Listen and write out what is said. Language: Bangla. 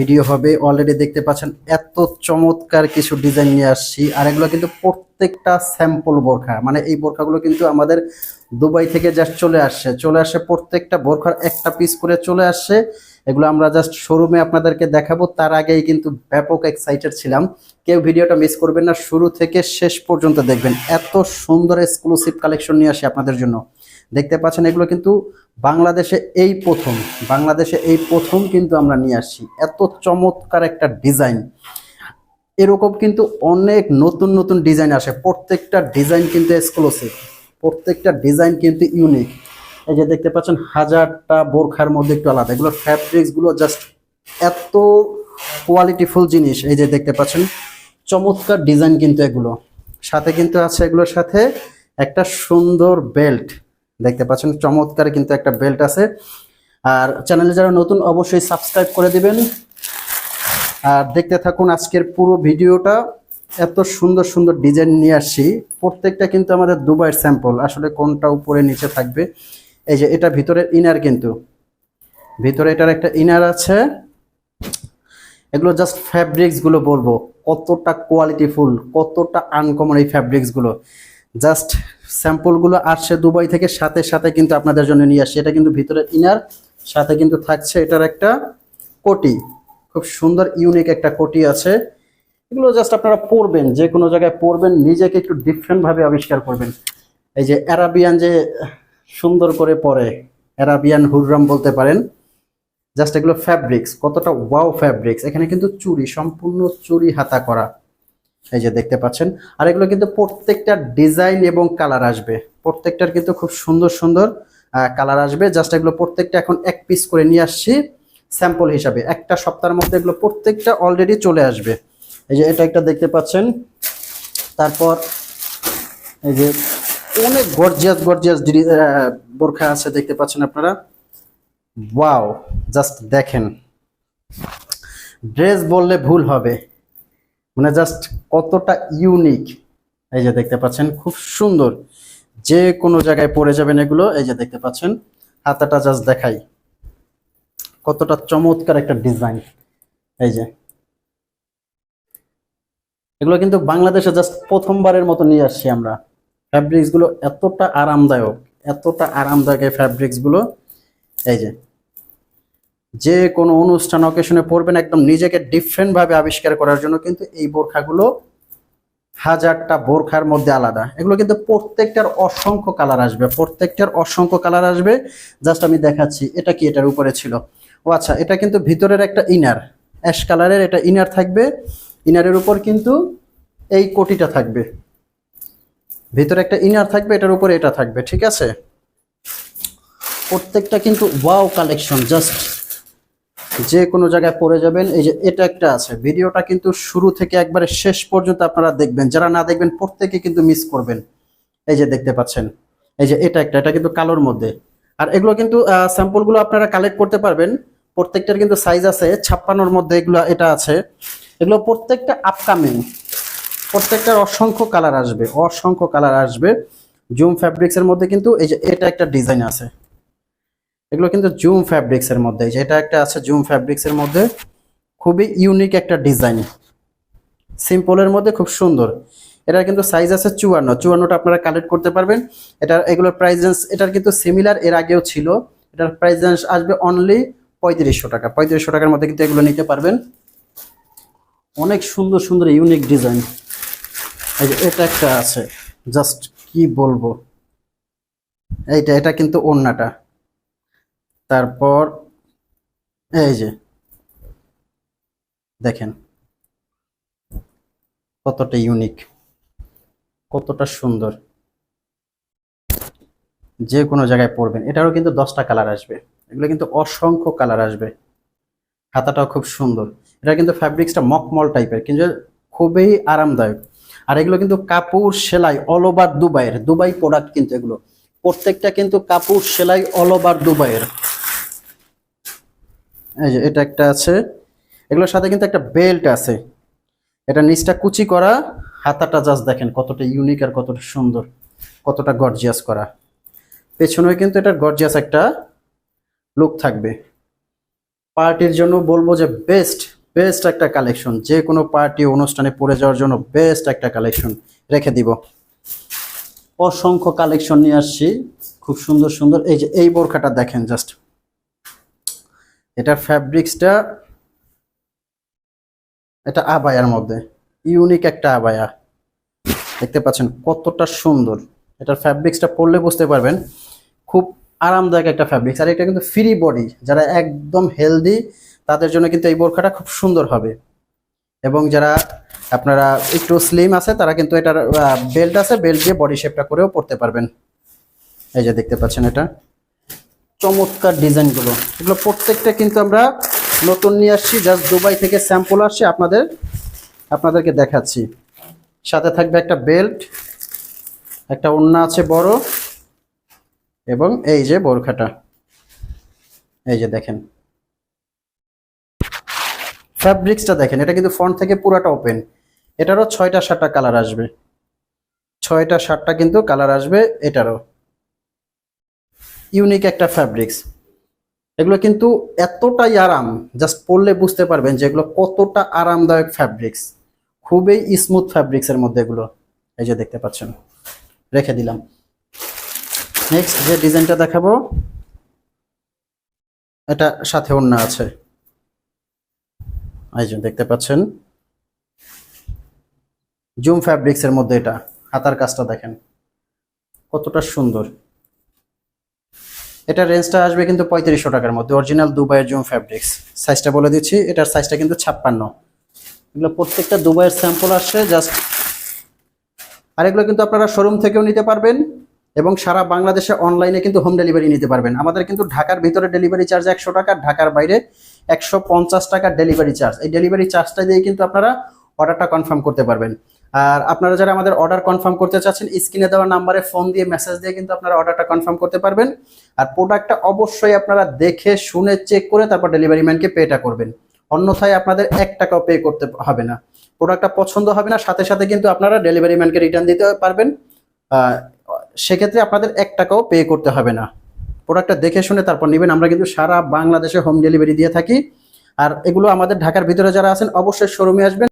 ভিডিও হবে। অলরেডি দেখতে পাচ্ছেন এত চমৎকার কিছু ডিজাইন নিয়ে আসছি। আর এগুলো কিন্তু প্রত্যেকটা স্যাম্পল বোরখা। মানে এই বোরখাগুলো কিন্তু আমাদের দুবাই থেকে জাস্ট চলে আসছে। চলে আসে প্রত্যেকটা বোরখার একটা পিস করে চলে আসছে এগুলো আমরা জাস্ট শোরুমে আপনাদেরকে দেখাবো। তার আগেই কিন্তু ব্যাপক এক্সাইটেড ছিলাম। কেউ ভিডিওটা মিস করবেন না। শুরু থেকে শেষ পর্যন্ত দেখবেন। এত সুন্দর এক্সক্লুসিভ কালেকশন নিয়ে আসি আপনাদের জন্য। দেখতে পাচ্ছেন, এগুলো কিন্তু বাংলাদেশে এই প্রথম, বাংলাদেশে এই প্রথম কিন্তু আমরা নিয়ে আসছি। এত চমৎকার একটা ডিজাইন। এরকম কিন্তু অনেক নতুন নতুন ডিজাইন আসে। প্রত্যেকটা ডিজাইন কিন্তু এক্সক্লুসিভ প্রত্যেকটা ডিজাইন কিন্তু ইউনিক এই যে দেখতে পাচ্ছেন, হাজারটা বোরখার মধ্যে একটু আলাদা। এগুলোর ফ্যাব্রিক্সগুলো জাস্ট এত কোয়ালিটিফুল জিনিস। এই যে দেখতে পাচ্ছেন, চমৎকার ডিজাইন কিন্তু এগুলো। সাথে কিন্তু আছে এগুলোর সাথে একটা সুন্দর বেল্ট দেখতে পাচ্ছেন, চমৎকার কিন্তু একটা বেল্ট আছে। আর চ্যানেলে যারা নতুন, অবশ্যই সাবস্ক্রাইব করে দিবেন। আর দেখতে থাকুন আজকের পুরো ভিডিওটা। এত সুন্দর সুন্দর ডিজাইন নিয়ে আসি প্রত্যেকটা কিন্তু আমাদের দুবাইয়ের স্যাম্পল আসলে কোনটা উপরে, নিচে থাকবে? এই যে এটা ভিতরের ইনার কিন্তু। ভিতরে এটার একটা ইনার আছে। এগুলো জাস্ট ফ্যাব্রিক্সগুলো বলব। কতটা কোয়ালিটিফুল কতটা আনকমন এই ফ্যাব্রিক্সগুলো জাস্ট স্যাম্পলগুলো আসছে দুবাই থেকে, সাথে সাথে কিন্তু আপনাদের জন্য নিয়ে আসছে। এটা কিন্তু ভিতরের ইনার, সাথে কিন্তু থাকছে এটার একটা কোটি। খুব সুন্দর ইউনিক একটা কোটি আছে। এগুলো জাস্ট আপনারা পরবেন, যে কোনো জায়গায় পরবেন, নিজেকে একটু ডিফারেন্টভাবে আবিষ্কার করবেন। এই যে অ্যারাবিয়ান যে সুন্দর করে পরে, অ্যারাবিয়ান হুররাম বলতে পারেন, জাস্ট এগুলো ফ্যাব্রিক্স কতটা ওয়াও ফ্যাব্রিক্স এখানে কিন্তু চুরি, সম্পূর্ণ চুরি হাতা করা। এই যে দেখতে পাচ্ছেন। আর এগুলো কিন্তু প্রত্যেকটা ডিজাইন এবং কালার আসবে। প্রত্যেকটার কিন্তু খুব সুন্দর সুন্দর কালার আসবে। জাস্ট এগুলো প্রত্যেকটা এখন এক পিস করে নিয়ে আসছি স্যাম্পল হিসাবে। একটা সপ্তাহের মধ্যে এগুলো প্রত্যেকটা অলরেডি চলে আসবে। এই যে এটা একটা দেখতে পাচ্ছেন। তারপর এই যে অনেক গর্জিয়াস গর্জিয়াস বোরখা আছে দেখতে পাচ্ছেন আপনারা। ওয়াও জাস্ট দেখেন। ড্রেস বললে ভুল হবে। মানে জাস্ট কতটা ইউনিক এই যে দেখতে পাচ্ছেন, খুব সুন্দর। যে কোনো জায়গায় পরে যাবেন এগুলো, এই যে দেখতে পাচ্ছেন, হাতাটা জাস্ট দেখাই। কতটা চমৎকার একটা ডিজাইন এই যে। এগুলো কিন্তু বাংলাদেশে জাস্ট প্রথমবারের মতো নিয়ে আসছি আমরা। ফ্যাব্রিক্সগুলো এতটা আরামদায়ক এতটা আরামদায়ক এই ফ্যাব্রিক্সগুলো। এই যে। যে কোনো অনুষ্ঠান অকেশনে পরবেন একদম নিজেকে ডিফারেন্ট ভাবে আবিষ্কার করার জন্য, কিন্তু এই বোরখাগুলো হাজারটা বোরখার মধ্যে আলাদা। এগুলো কিন্তু প্রত্যেকটার অসংখ্য কালার আসবে, প্রত্যেকটার অসংখ্য কালার আসবে। জাস্ট আমি দেখাচ্ছি, এটা কি এটার উপরে ছিল? ও আচ্ছা এটা কিন্তু ভিতরের একটা ইনার অ্যাশ কালারের এটা ইনার থাকবে। ইনারের উপর কিন্তু এই কোটিটা থাকবে। ভিতরে একটা ইনার থাকবে, এটার উপরে এটা থাকবে, ঠিক আছে? প্রত্যেকটা কিন্তু ওয়াও কালেকশন জাস্ট যে কোনো জায়গায় পড়ে যাবেন। এই যে এটা একটা আছে। ভিডিওটা কিন্তু শুরু থেকে একবারে শেষ পর্যন্ত আপনারা দেখবেন। যারা না দেখবেন, প্রত্যেকে কিন্তু মিস করবেন। এই যে দেখতে পাচ্ছেন। এই যে এটা একটা, এটা কিন্তু কালোর মধ্যে। আর এগুলো কিন্তু স্যাম্পলগুলো আপনারা কালেক্ট করতে পারবেন। প্রত্যেকটার কিন্তু সাইজ আছে, ছাপ্পান্নর মধ্যে এগুলো, এটা আছে। এগুলো প্রত্যেকটা আপকামিং প্রত্যেকটার অসংখ্য কালার আসবে, অসংখ্য কালার আসবে। জুম ফ্যাব্রিক্সের মধ্যে কিন্তু এই যে এটা একটা ডিজাইন আছে। এগুলো কিন্তু জুম ফ্যাব্রিক্স এর মধ্যে, এই যে এটা একটা আছে জুম ফ্যাব্রিক্স এর মধ্যে। খুবই ইউনিক একটা ডিজাইন সিম্পলের মধ্যে খুব সুন্দর। এটার কিন্তু সাইজ আছে চুয়ান্ন। চুয়ান্নটা আপনারা কালেক্ট করতে পারবেন। এটার, এগুলোর প্রাইস এটার কিন্তু সিমিলার এর আগেও ছিল। এটার প্রাইস আসবে অনলি পঁয়ত্রিশশো টাকা। পঁয়ত্রিশশো টাকার মধ্যে কিন্তু এগুলো নিতে পারবেন। অনেক সুন্দর সুন্দর ইউনিক ডিজাইন এটা একটা আছে। জাস্ট কি বলব? এইটা, এটা কিন্তু ওড়নাটা। তারপর এই যে, দেখেন কতটা ইউনিক কতটা সুন্দর। যে কোনো জায়গায় পরবেন এটারও কিন্তু দশটা কালার আসবে। এগুলো কিন্তু অসংখ্য কালার আসবে। খাতাটাও খুব সুন্দর। এটা কিন্তু ফ্যাব্রিক্সটা মকমল টাইপের কিন্তু খুবই আরামদায়ক। আর এগুলো কিন্তু কাপড় সেলাই অল ওভার দুবাইয়ের দুবাই প্রোডাক্ট কিন্তু এগুলো। প্রত্যেকটা কিন্তু কাপড় সেলাই অল ওভার দুবাইয়ের এই যে এটা একটা আছে। এগুলোর সাথে কিন্তু একটা বেল্ট আছে। এটা নিচটা কুচি করা, হাতাটা জাস্ট দেখেন কতটা ইউনিক আর কতটা সুন্দর, কতটা গর্জিয়াস করা। পেছনেও কিন্তু এটা গর্জিয়াস একটা লুক থাকবে। পার্টির জন্য বলব যে বেস্ট বেস্ট একটা কালেকশন যে কোনো পার্টি অনুষ্ঠানে পরে যাওয়ার জন্য বেস্ট একটা কালেকশন রেখে দিব। অসংখ্য কালেকশন নিয়ে আসছি। খুব সুন্দর সুন্দর। এই যে এই বোরখাটা দেখেন জাস্ট এটার ফ্যাব্রিক্সটা এটা আবায়ার মধ্যে ইউনিক একটা আবায়া। দেখতে পাচ্ছেন কতটা সুন্দর। এটার ফ্যাব্রিক্সটা পরলে বুঝতে পারবেন, খুব আরামদায়ক একটা ফ্যাব্রিক্স আর এটা কিন্তু ফ্রি বডি যারা একদম হেলদি তাদের জন্য কিন্তু এই বোরখাটা খুব সুন্দর হবে। এবং যারা আপনারা একটু স্লিম আছে, তারা কিন্তু এটার বেল্ট আছে বেল্ট দিয়ে বডি শেপটা করেও পরতে পারবেন। এই যে দেখতে পাচ্ছেন এটা। চমৎকার ডিজাইনগুলো। এগুলো প্রত্যেকটা কিন্তু আমরা নতুন নিয়ে আসছি জাস্ট দুবাই থেকে স্যাম্পল আসছে, আপনাদের, আপনাদেরকে দেখাচ্ছি। সাথে থাকবে একটা বেল্ট একটা ওড়না আছে বড়, এবং এই যে বোরখাটা। এই যে দেখেন। ফ্যাব্রিক্সটা দেখেন, এটা কিন্তু ফ্রন্ট থেকে পুরাটা ওপেন এটারও ছয়টা সাতটা কালার আসবে। ছয়টা সাতটা কিন্তু কালার আসবে এটারও। ইউনিক একটা ফ্যাব্রিক্স এগুলো কিন্তু এতটাই আরাম জাস্ট পরলে বুঝতে পারবেন যে এগুলো কতটা আরামদায়ক ফ্যাব্রিক্স খুবই স্মুথ ফ্যাব্রিক্সের মধ্যে এগুলো। এই যে দেখতে পাচ্ছেন, রেখে দিলাম। নেক্সট যে ডিজাইনটা দেখাবো, এটা সাথে অন্য আছে। এই যে দেখতে পাচ্ছেন জুম ফ্যাব্রিক্স এর মধ্যে এটা, হাতার কাজটা দেখেন। কতটা সুন্দর। এটা রেঞ্জটা আসবে কিন্তু পঁয়ত্রিশশো টাকার মধ্যে অরিজিনাল দুবাইয়ের জুম ফ্যাব্রিক্স সাইজটা বলে দিচ্ছি, এটার সাইজটা কিন্তু ছাপ্পান্ন। এগুলো প্রত্যেকটা দুবাইয়ের স্যাম্পল আসছে জাস্ট আর এগুলো কিন্তু আপনারা শোরুম থেকেও নিতে পারবেন এবং সারা বাংলাদেশে অনলাইনে কিন্তু হোম ডেলিভারি নিতে পারবেন। আমাদের কিন্তু ঢাকার ভিতরে ডেলিভারি চার্জ একশো টাকা, ঢাকার বাইরে একশো পঞ্চাশ টাকার ডেলিভারি চার্জ এই ডেলিভারি চার্জটা দিয়ে কিন্তু আপনারা অর্ডারটা কনফার্ম করতে পারবেন। আর আপনারা যারা আমাদের অর্ডার কনফার্ম করতে চাচ্ছেন স্ক্রিনে দেওয়া নাম্বারে ফোন দিয়ে মেসেজ দিয়ে কিন্তু আপনারা অর্ডারটা কনফার্ম করতে পারবেন। আর প্রোডাক্টটা অবশ্যই আপনারা দেখে, শুনে চেক করে তারপর ডেলিভারি ম্যানকে পেটা করবেন। অন্যথায় আপনাদের এক টাকাও পে করতে হবে না। প্রোডাক্টটা পছন্দ হবে না, সাথে সাথে কিন্তু আপনারা ডেলিভারি ম্যানকে রিটার্ন দিতে পারবেন। সেক্ষেত্রে আপনাদের এক টাকাও পে করতে হবে না। প্রোডাক্টটা দেখে, শুনে তারপর নেবেন। আমরা কিন্তু সারা বাংলাদেশে হোম ডেলিভারি দিয়ে থাকি। আর এগুলো আমাদের ঢাকার ভিতরে যারা আছেন, অবশ্যই শোরুমে আসবেন।